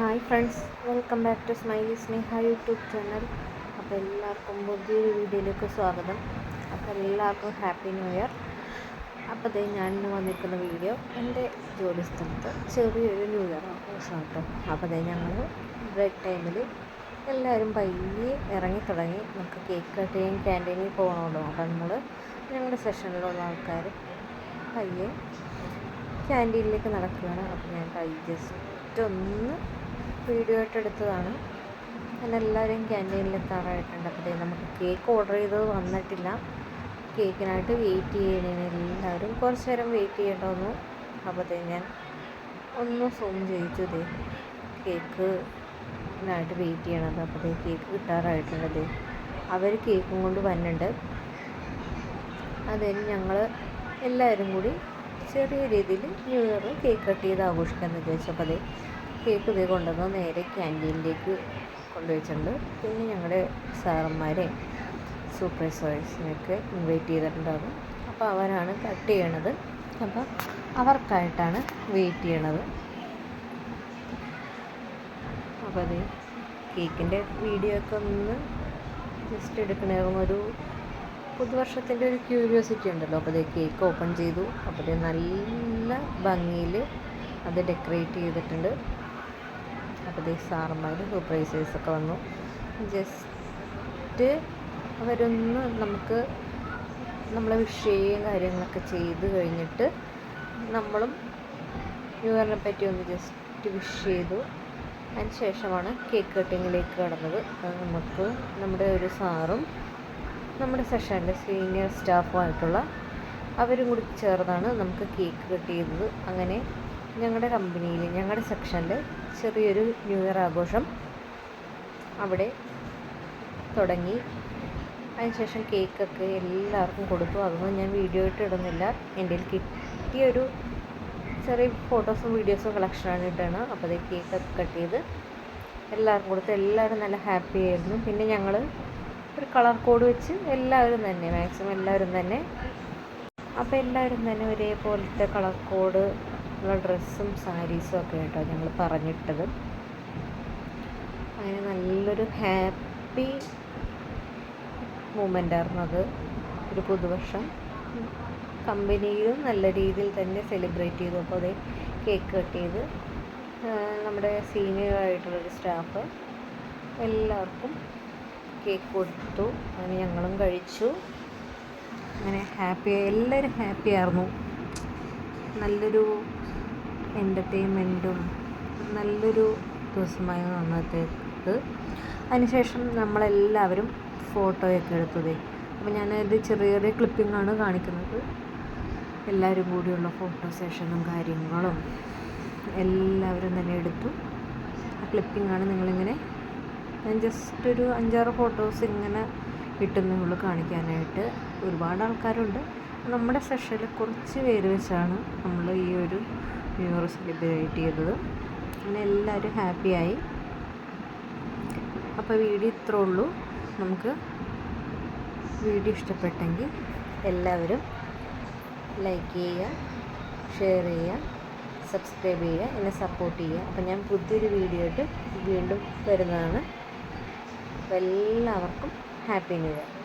Hi friends welcome back to smiley Sneha YouTube channel. അപ്പോൾ എല്ലാവർക്കും പുതിയൊരു വീഡിയോയിലേക്ക് സ്വാഗതം. അപ്പോൾ എല്ലാവർക്കും ഹാപ്പി ന്യൂ ഇയർ. അപ്പോൾ അതേ ഞാൻ ഇന്ന് വന്നിരിക്കുന്ന വീഡിയോ എന്റെ ജോലി സ്ഥലത്ത് ചെറിയൊരു ന്യൂ ഇയർ ആഘോഷം കേട്ടോ അപ്പോൾ അതേ ഞങ്ങൾ ബ്രേക്ക് ടൈമിൽ എല്ലാവരും പയ്യെ ഇറങ്ങി തുടങ്ങി നമുക്ക് കേക്ക് കട്ടിങ് ക്യാന്റീനിൽ പോകണമല്ലോ അപ്പോൾ നമ്മൾ ഞങ്ങളുടെ സെഷനിലുള്ള ആൾക്കാർ പയ്യെ ക്യാന്റീനിലേക്ക് നടക്കുകയാണ്. അപ്പോൾ ഞാൻ കൈ ജസ്റ്റ് ഒന്ന് വീഡിയോ ആയിട്ട് എടുത്തതാണ്. ഞാൻ എല്ലാവരും ക്യാന്റീനിൽ എത്താറായിട്ടുണ്ട്. അപ്പോൾ നമുക്ക് കേക്ക് ഓർഡർ ചെയ്തത് വന്നിട്ടില്ല. കേക്കിനായിട്ട് വെയിറ്റ് ചെയ്യണേന് എല്ലാവരും കുറച്ച് നേരം വെയിറ്റ് ചെയ്യേണ്ട അപ്പോൾ ഞാൻ ഒന്ന് സൂം ചെയ്യിച്ചു ദേ. കേക്കിനായിട്ട് വെയിറ്റ് ചെയ്യണത് അപ്പോൾ കേക്ക് കിട്ടാറായിട്ടുണ്ട് അവർ കേക്കും കൊണ്ട് വന്നിട്ടുണ്ട്. അതിന് ഞങ്ങൾ എല്ലാവരും കൂടി ചെറിയ രീതിയിൽ ന്യൂ ഇയർ കേക്ക് കട്ട് ചെയ്ത് ആഘോഷിക്കാമെന്ന് വിചാരിച്ചപ്പോൾ അതേ കേക്ക് ഇതേ കൊണ്ടുവന്ന് നേരെ ക്യാന്റീനിലേക്ക് കൊണ്ടുവച്ചിട്ടുണ്ട്. പിന്നെ ഞങ്ങളുടെ സാറന്മാരെ സൂപ്പർവൈസേഴ്സിനൊക്കെ ഇൻവൈറ്റ് ചെയ്തിട്ടുണ്ടാകും അപ്പോൾ അവരാണ് കട്ട് ചെയ്യണത്. അപ്പോൾ അവർക്കായിട്ടാണ് വെയിറ്റ് ചെയ്യണത്. അപ്പോൾ അത് കേക്കിന്റെ വീഡിയോ ഒക്കെ ഒന്ന് ജസ്റ്റ് എടുക്കണമായിരുന്നു. ഒരു പുതുവർഷത്തിന്റെ ഒരു ക്യൂരിയോസിറ്റി ഉണ്ടല്ലോ. അപ്പോൾ അത് കേക്ക് ഓപ്പൺ ചെയ്തു. അപ്പോൾ അത് നല്ല ഭംഗിയിൽ അത് ഡെക്കറേറ്റ് ചെയ്തിട്ടുണ്ട്. അപ്പോൾ ഇത് സാറന്മാർ സൂപ്പർവൈസേഴ്സൊക്കെ വന്നു. ജസ്റ്റ് അവരൊന്ന് നമുക്ക് നമ്മളെ വിഷ് ചെയ്യുകയും കാര്യങ്ങളൊക്കെ ചെയ്ത് കഴിഞ്ഞിട്ട് നമ്മളും യുവറിനെ പറ്റി ഒന്ന് ജസ്റ്റ് വിഷ് ചെയ്തു. അതിന് ശേഷമാണ് കേക്ക് കട്ടിങ്ങിലേക്ക് കടന്നത്. നമുക്ക് നമ്മുടെ ഒരു സാറും നമ്മുടെ സെഷനിലെ സീനിയർ സ്റ്റാഫുമായിട്ടുള്ള അവരും കൂടി ചേർന്നാണ് നമുക്ക് കേക്ക് കട്ട് ചെയ്തത്. അങ്ങനെ ഞങ്ങളുടെ കമ്പനിയിൽ ഞങ്ങളുടെ സെക്ഷനിൽ ചെറിയൊരു ന്യൂ ഇയർ ആഘോഷം അവിടെ തുടങ്ങി. അതിനുശേഷം കേക്കൊക്കെ എല്ലാവർക്കും കൊടുത്തു. അതൊന്നും ഞാൻ വീഡിയോ ഇട്ട് ഇടുന്നില്ല. എന്റെ കിട്ടിയൊരു ചെറിയ ഫോട്ടോസും വീഡിയോസും കളക്ഷനാണ് ഇട്ടാണ്. അപ്പോൾ കേക്കൊക്കെ കട്ട് ചെയ്ത് എല്ലാവർക്കും കൊടുത്ത് എല്ലാവരും നല്ല ഹാപ്പി ആയിരുന്നു. പിന്നെ ഞങ്ങൾ ഒരു കളർ കോഡ് വെച്ച് എല്ലാവരും തന്നെ മാക്സിമം എല്ലാവരും തന്നെ. അപ്പോൾ എല്ലാവരും തന്നെ ഒരേപോലത്തെ കളർ കോഡ് ഉള്ള ഡ്രസ്സും സാരീസും ഒക്കെ കേട്ടോ ഞങ്ങൾ പറഞ്ഞിട്ടത്. അങ്ങനെ നല്ലൊരു ഹാപ്പി മൂമെന്റ് ആയിരുന്നു അത്. ഒരു പുതുവർഷം. കമ്പനിയിലും നല്ല രീതിയിൽ തന്നെ സെലിബ്രേറ്റ് ചെയ്തു. അപ്പോൾ അതേ കേക്ക് കട്ട് ചെയ്ത് നമ്മുടെ സീനിയർ ആയിട്ടുള്ളൊരു സ്റ്റാഫ് എല്ലാവർക്കും കേക്ക് കൊടുത്തു. അങ്ങനെ ഞങ്ങളും കഴിച്ചു. അങ്ങനെ ഹാപ്പി എല്ലാവരും ഹാപ്പി ആയിരുന്നു. നല്ലൊരു എന്റർടൈൻമെന്റും നല്ലൊരു ദിവസമായി അന്നത്തേത്. അതിനുശേഷം നമ്മളെല്ലാവരും ഫോട്ടോയൊക്കെ എടുത്തത്. അപ്പോൾ ഞാനത് ചെറിയ ചെറിയ ക്ലിപ്പിങ്ങാണ് കാണിക്കുന്നത്. എല്ലാവരും കൂടിയുള്ള ഫോട്ടോ സെഷനും കാര്യങ്ങളും എല്ലാവരും തന്നെ എടുത്തു. ആ ക്ലിപ്പിങ്ങാണ് നിങ്ങളിങ്ങനെ ഞാൻ ജസ്റ്റ് ഒരു അഞ്ചാറ് ഫോട്ടോസ് ഇങ്ങനെ കിട്ടുന്നേ ഉള്ളൂ കാണിക്കാനായിട്ട്. ഒരുപാട് ആൾക്കാരുണ്ട്. നമ്മുടെ സെഷനിൽ കുറച്ച് പേര് വെച്ചാണ് നമ്മൾ ഈ ഒരു ഇയർ സെലിബ്രേറ്റ് ചെയ്തത്. അങ്ങനെ എല്ലാവരും ഹാപ്പിയായി. അപ്പോൾ വീഡിയോ ഇത്രേ ഉള്ളൂ. നമുക്ക് വീഡിയോ ഇഷ്ടപ്പെട്ടെങ്കിൽ എല്ലാവരും ലൈക്ക് ചെയ്യുക ഷെയർ ചെയ്യുക സബ്സ്ക്രൈബ് ചെയ്യുക എന്നെ സപ്പോർട്ട് ചെയ്യുക. അപ്പോൾ ഞാൻ പുതിയൊരു വീഡിയോ ആയിട്ട് വീണ്ടും വരുന്നതാണ്. എല്ലാവർക്കും ഹാപ്പി ന്യൂ ഇയർ.